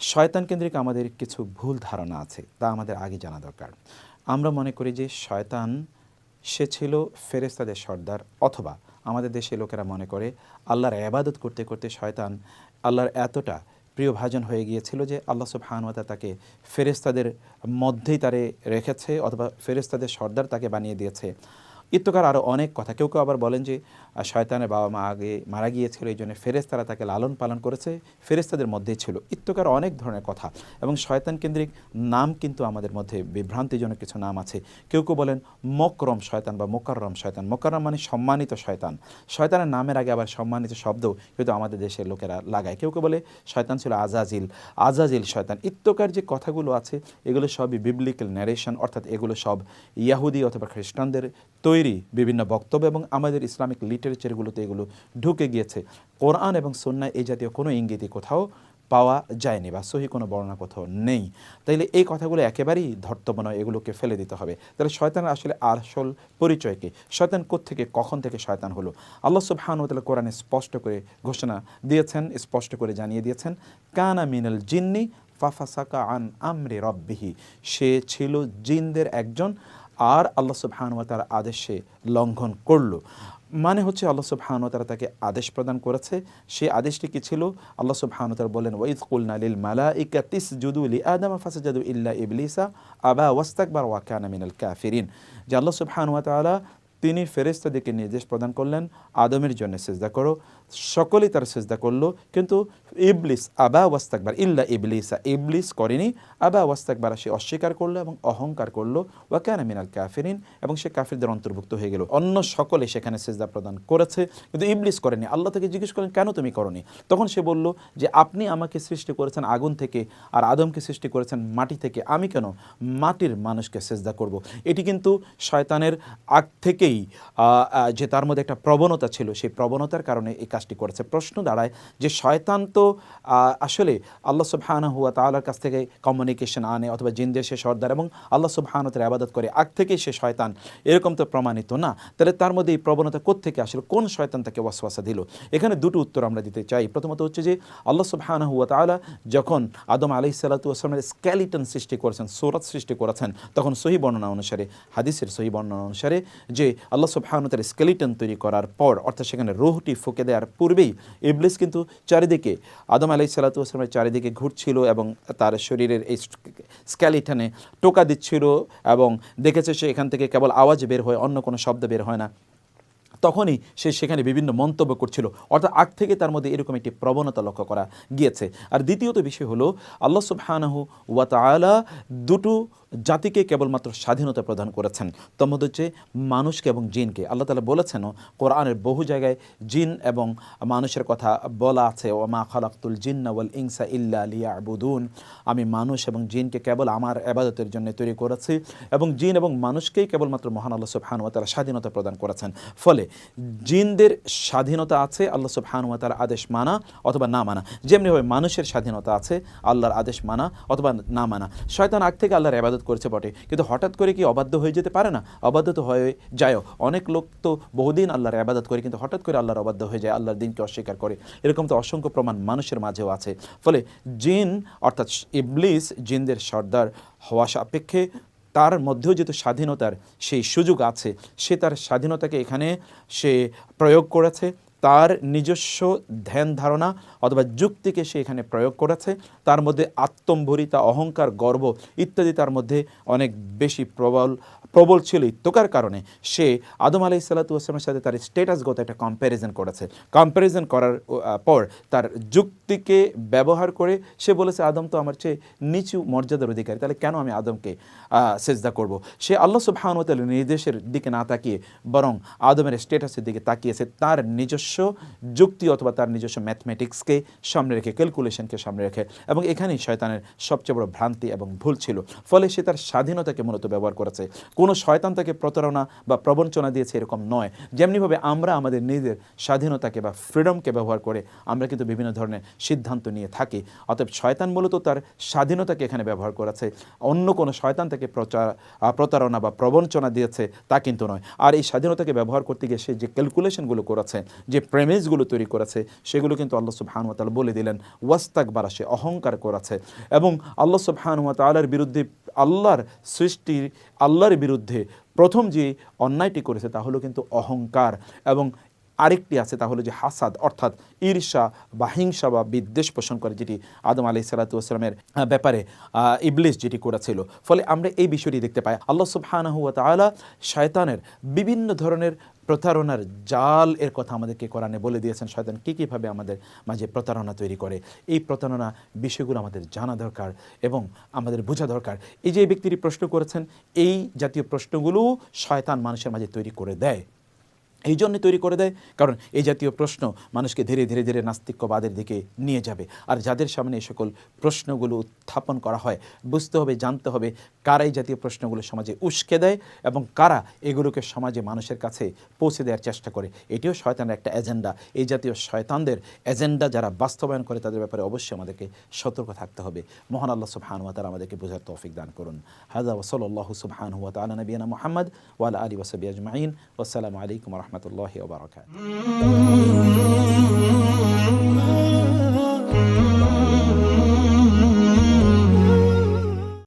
শয়তান কেন্দ্রিক আমাদের কিছু ভুল ধারণা আছে, তা আমাদের আগে জানা দরকার। আমরা মনে করি যে শয়তান, সে ছিল ফেরেস্তাদের সর্দার, অথবা আমাদের দেশে লোকেরা মনে করে আল্লাহর আবাদত করতে করতে শয়তান আল্লাহর এতটা প্রিয় ভাজন হয়ে গিয়েছিল যে আল্লাহ সুবহানুয়াতা তাকে ফেরেস্তাদের মধ্যেই তারে রেখেছে, অথবা ফেরেস্তাদের সর্দার তাকে বানিয়ে দিয়েছে। ইত্যকার আরও অনেক কথা। কেউ কেউ আবার বলেন যে শয়তানের বাবা মা আগে মারা গিয়েছিল, এই জন্য ফেরেস্তারা তাকে লালন পালন করেছে ফেরেস্তাদের মধ্যেই ছিল। ইত্যকার অনেক ধরনের কথা এবং শয়তান কেন্দ্রিক নাম কিন্তু আমাদের মধ্যে বিভ্রান্তিজনক কিছু নাম আছে। কেউ কেউ বলেন মকরম শয়তান বা মোকাররম শয়তান। মোকাররম মানে সম্মানিত শয়তান। শয়তানের নামের আগে আবার সম্মানিত শব্দ কিন্তু আমাদের দেশের লোকেরা লাগায়। কেউ কেউ বলে শয়তান ছিল আজাজিল। আজাজিল শয়তান। ইত্যকার যে কথাগুলো আছে, এগুলো সবই বিবলিক্যাল ন্যারেশন অর্থাৎ এগুলো সব ইয়াহুদি অথবা খ্রিস্টানদের তৈরি বিভিন্ন বক্তব্য এবং আমাদের ইসলামিক লিটারেচারগুলোতে এগুলো ঢুকে গিয়েছে। কোরআন এবং সন্ন্যায় এই জাতীয় কোনো ইঙ্গিতই কোথাও পাওয়া যায়নি বা সহি কোনো বর্ণনা কোথাও নেই। তাইলে এই কথাগুলো একেবারেই ধর্তব্য নয়, এগুলোকে ফেলে দিতে হবে। তাহলে শয়তানের আসলে আসল পরিচয় কি? শয়তান থেকে কখন থেকে শয়তান হলো? আল্লাহ তাআলা কোরআনে স্পষ্ট করে ঘোষণা দিয়েছেন, স্পষ্ট করে জানিয়ে দিয়েছেন, কানা মিনাল জিন্নি ফাফাসাকা আন আমরি রব্বিহি। সে ছিল জিনদের একজন আর আল্লাহ সুবহান তার আদেশে লঙ্ঘন করল। মানে হচ্ছে আল্লাহ সুবহান তারা তাকে আদেশ প্রদান করেছে। সেই আদেশটি কি ছিল? আল্লাহ সুবহান তারা বলেন, ওয়াইদ কুলনা লিল মালাইকা তিসজুদু লি আদামা ফাসাজাদু ইল্লা ইবলিসা আবা ওয়াস্তাকবার ওয়া কানা মিনাল কাফিরিন। যে আল্লাহ সুবহান তাআলা তিনি ফেরেস্তাদেরকে নির্দেশ প্রদান করলেন, আদমের জন্য সেজদা করো। সকলেই তার সেজদা করল, কিন্তু ইবলিস, আবা ওয়াস্তাকবার, ইল্লা ইবলিসা, ইবলিস করেনি। আবা ওয়াস্তাকবার সে অস্বীকার করল এবং অহংকার করল। ওয়াকানা মিনাল কাফিরিন, এবং সে কাফিরদের অন্তর্ভুক্ত হয়ে গেল। অন্য সকলে সেখানে সেজদা প্রদান করেছে, কিন্তু ইবলিস করেনি। আল্লাহ থেকে জিজ্ঞেস করেন কেন তুমি করনি? তখন সে বলল যে, আপনি আমাকে সৃষ্টি করেছেন আগুন থেকে আর আদমকে সৃষ্টি করেছেন মাটি থেকে। আমি কেন মাটির মানুষকে সেজদা করব? এটি কিন্তু শয়তানের আগ থেকেই যে তার মধ্যে একটা প্রবণতা ছিল, সেই প্রবণতার কারণে এই কাজটি করেছে। প্রশ্ন দাঁড়ায় যে শয়তান তো আসলে আল্লাহ সুবহানাহু ওয়া তাআলার কাছ থেকে কমিউনিকেশন আনে অথবা জিনদের সে সর্দার এবং আল্লাহ সুবহানতের আবাদত করে, আগ থেকেই সে শয়তান। এরকম তো প্রমাণিত না। তাহলে তার মধ্যে এই প্রবণতা কোত্থেকে আসলে? কোন শয়তান তাকে ওয়াসওয়াসা দিল? এখানে দুটো উত্তর আমরা দিতে চাই। প্রথমত হচ্ছে যে, আল্লাহ সুবহানাহু হুয়া তাআলা যখন আদম আলাইহিস সালাতু ওয়াসালামের স্কেলিটন সৃষ্টি করেছেন, সূরাত সৃষ্টি করেছেন, তখন সহি বর্ণনা অনুসারে, হাদিসের সহি বর্ণনা অনুসারে যে, আল্লাহ সুবহানুতার স্কেলিটন তৈরি করার পর, অর্থাৎ সেখানে রোহটি ফুকে দেওয়ার পূর্বেই ইবলিস কিন্তু চারিদিকে, আদম আলাই সালাতু ওয়াসালামের চারিদিকে ঘুরছিল এবং তার শরীরের এই স্ক্যালিটানে টোকা দিচ্ছিল এবং দেখেছে সে এখান থেকে কেবল আওয়াজ বের হয়, অন্য কোনো শব্দ বের হয় না। তখনই সে সেখানে বিভিন্ন মন্তব্য করছিল। অর্থাৎ আগ থেকে তার মধ্যে এরকম একটি প্রবণতা লক্ষ্য করা গিয়েছে। আর দ্বিতীয়ত বিষয় হলো, আল্লাহ সুবহানাহু ওয়া তাআলা দুটো জাতিকে কেবলমাত্র স্বাধীনতা প্রদান করেছেন। তার মধ্যে হচ্ছে মানুষকে এবং জিনকে। আল্লাহ তালা বলেছেনও কোরআনের বহু জায়গায় জিন এবং মানুষের কথা বলা আছে ও মা খালাক্তুল জিন্না ওয়াল ইনসা ইল্লা লিয়া আবুদুন আমি মানুষ এবং জিনকে কেবল আমার আবাদতের জন্য তৈরি করেছি এবং জিন এবং মানুষকেই কেবলমাত্র মহান আল্লাহ সুবহান ও তাআলা স্বাধীনতা প্রদান করেছেন। ফলে জিনদের স্বাধীনতা আছে, আল্লাহ সুবহান ওয়া তাআলার আদেশ মানা অথবা না মানা। যেমনিভাবে মানুষের স্বাধীনতা আছে, আল্লাহর আদেশ মানা অথবা না মানা। শয়তান আগ থেকে আল্লাহর আবাদত করেছে বটে, কিন্তু হঠাৎ করে কি অবাধ্য হয়ে যেতে পারে না? অবাধ্য তো হয়ে যায় অনেক লোক তো বহুদিন আল্লাহর আবাদত করে, কিন্তু হঠাৎ করে আল্লাহর অবাধ্য হয়ে যায়, আল্লাহর দিনকে অস্বীকার করে। এরকম তো অসংখ্য প্রমাণ মানুষের মাঝেও আছে। ফলে জিন, অর্থাৎ ইবলিস, জিনদের সর্দার হওয়া সাপেক্ষে তার মধ্যেও যেহেতু স্বাধীনতার সেই সুযোগ আছে, সে তার স্বাধীনতাকে এখানে সে প্রয়োগ করেছে। তার নিজস্ব ধ্যান ধারণা অথবা যুক্তিকে সে এখানে প্রয়োগ করেছে। তার মধ্যে আত্মম্ভরিতা, অহংকার, গর্ব ইত্যাদি তার মধ্যে অনেক বেশি প্রবল প্রবল ছিল ইত্যকার কারণে সে আদম আলাই সাল্লাতুসলামের সাথে তার স্টেটাসগত একটা কম্প্যারিজন করেছে। কম্প্যারিজন করার পর তার যুক্তিকে ব্যবহার করে সে বলেছে, আদম তো আমার চেয়ে নিচু মর্যাদার অধিকারী, তাহলে কেন আমি আদমকে সেজদা করব? সে আল্লাহ সুবহানুতাল নির্দেশের দিকে না তাকিয়ে, বরং আদমের স্টেটাসের দিকে তাকিয়েছে তার নিজস্ব যুক্তি অথবা তার নিজস্ব ম্যাথমেটিক্সকে সামনে রেখে ক্যালকুলেশনকে সামনে রেখে, এবং এখানেই শয়তানের সবচেয়ে বড় ভ্রান্তি এবং ভুল ছিল। ফলে সে তার স্বাধীনতাকে মূলত ব্যবহার করেছে। কোনো শয়তান তাকে প্রতারণা বা প্রবঞ্চনা দিয়েছে এরকম নয়। যেমনিভাবে আমরা আমাদের নিজেদের স্বাধীনতাকে বা ফ্রিডমকে ব্যবহার করে আমরা কিন্তু বিভিন্ন ধরনের সিদ্ধান্ত নিয়ে থাকি। অতএব শয়তান মূলত তার স্বাধীনতাকে এখানে ব্যবহার করেছে। অন্য কোনো শয়তান তাকে প্রচার প্রতারণা বা প্রবঞ্চনা দিয়েছে তা কিন্তু নয়। আর এই স্বাধীনতাকে ব্যবহার করতে গিয়ে সে যে ক্যালকুলেশনগুলো করেছে, যে প্রেমিসগুলো তৈরি করেছে, সেগুলো কিন্তু আল্লাহ সুবহানুয়া তাআলা বলে দিলেন ওয়াস্তাক বারা সে অহংকার করেছে। এবং আল্লাহ সুবহানুয়া তাআলার বিরুদ্ধে আল্লাহর সৃষ্টির আল্লাহর বিরুদ্ধে প্রথম যে অন্যায়টি করেছে তা হলো কিন্তু অহংকার এবং আরেকটি আছে তা হলো যে হাসাদ, অর্থাৎ ঈর্ষা বা হিংসা বা বিদ্বেষ পোষণ করে, যেটি আদম আলি সালাতামের ব্যাপারে ইবলিস যেটি করেছিল। ফলে আমরা এই বিষয়টি দেখতে পাই। আল্লাহ সুবহানাহু ওয়া তাআলা শয়তানের বিভিন্ন ধরনের প্রতারণার জাল এর কথা আমাদেরকে কোরআনে বলে দিয়েছেন। শয়তান কী কীভাবে আমাদের মাঝে প্রতারণা তৈরি করে, এই প্রতারণা বিষয়গুলো আমাদের জানা দরকার এবং আমাদের বোঝা দরকার। এই যে ব্যক্তিটি প্রশ্ন করেছেন, এই জাতীয় প্রশ্নগুলো শয়তান মানুষের মাঝে তৈরি করে দেয়। এই জন্য তৈরি করে দেয়, কারণ এই জাতীয় প্রশ্ন মানুষকে ধীরে ধীরে ধীরে নাস্তিক্যবাদের দিকে নিয়ে যাবে। আর যাদের সামনে এই সকল প্রশ্নগুলো উত্থাপন করা হয়, বুঝতে হবে, জানতে হবে কারা এই জাতীয় প্রশ্নগুলো সমাজে উস্কে দেয় এবং কারা এগুলোকে সমাজে মানুষের কাছে পৌঁছে দেওয়ার চেষ্টা করে। এটিও শয়তানের একটা এজেন্ডা। এই জাতীয় শয়তানদের এজেন্ডা যারা বাস্তবায়ন করে, তাদের ব্যাপারে অবশ্যই আমাদেরকে সতর্ক থাকতে হবে। মহান আল্লাহ সুবহান ওয়া তাআলা আমাদেরকে বোঝার তৌফিক দান করুন। হাজা ওসল্লাহু সুবহান ওয়া তাআলা নবিয়ানা মুহাম্মদ ওয়ালা আলী ওয়াসাবি আজমাইন। আসসালামু আলাইকুম রহমতুল্লাহি। ورحمة الله وبركاته.